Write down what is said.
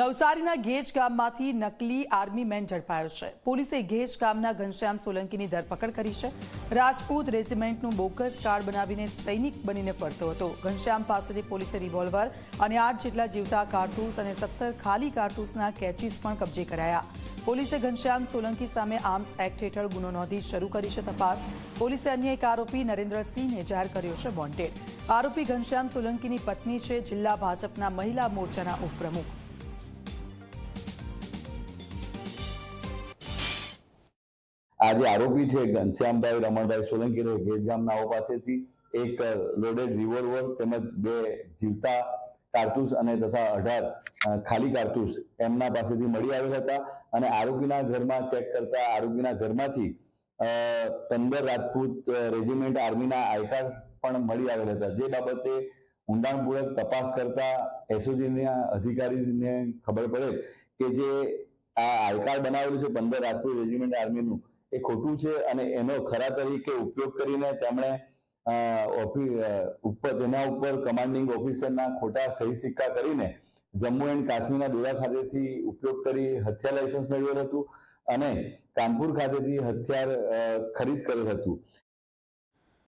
નવસારીના ઘેજ ગામમાંથી નકલી આર્મી મેન ઝડપાયો છે. પોલીસે ઘેજ ગામના ઘનશ્યામ સોલંકીની ધરપકડ કરી છે. રાજપૂત રેજિમેન્ટનું બોગસ કાર્ડ બનાવીને સૈનિક બનીને ફરતો હતો. ઘનશ્યામ પાસેથી પોલીસે રિવોલ્વર અને આઠ જેટલા જીવતા કારતૂસ અને સત્તર ખાલી કારતૂસના કેચીસ પણ કબજે કરાયા. પોલીસે ઘનશ્યામ સોલંકી સામે આર્મ્સ એક્ટ હેઠળ ગુનો નોંધી શરૂ કરી છે તપાસ. પોલીસે અન્ય એક આરોપી નરેન્દ્રસિંહને જાહેર કર્યો છે વોન્ટેડ. આરોપી ઘનશ્યામ સોલંકીની પત્ની છે. જિલ્લા ભાજપના મહિલા મોરચાના ઉપપ્રમુખ. આ જે આરોપી છે ઘનશ્યામભાઈ, રમણભાઈ સોલંકી રહે ગેજ ગામનાઓ પાસેથી એક લોડેડ રિવોલ્વર તેમજ બે જીવતા કારતૂસ અને તથા અઢાર ખાલી કારતૂસ એમના પાસેથી મળી આવેલ હતા અને આરોપીના ઘરમાં ચેક કરતા આરોપીના ઘરમાંથી પંદર રાજપૂત રેજિમેન્ટ આર્મીના આઈ પણ મળી આવેલ હતા. જે બાબતે ઊંડાણપૂર્વક તપાસ કરતા એસઓજીના, અધિકારીને ખબર પડે કે જે આ આઈકાર્ડ બનાવેલું છે પંદર રાજપૂત રેજિમેન્ટ આર્મીનું એ ખોટું છે અને એનો ખરા તરીકે ઉપયોગ કરીને તેમણે ઉપર તેના ઉપર કમાન્ડિંગ ઓફિસરના ખોટા સહી સિક્કા કરીને જમ્મુ એન્ડ કાશ્મીરના ડોડા ખાતેથી ઉપયોગ કરી હથિયાર લાયસન્સ મેળવેલ હતું અને કાનપુર ખાતેથી હથિયાર ખરીદ કરેલ હતું.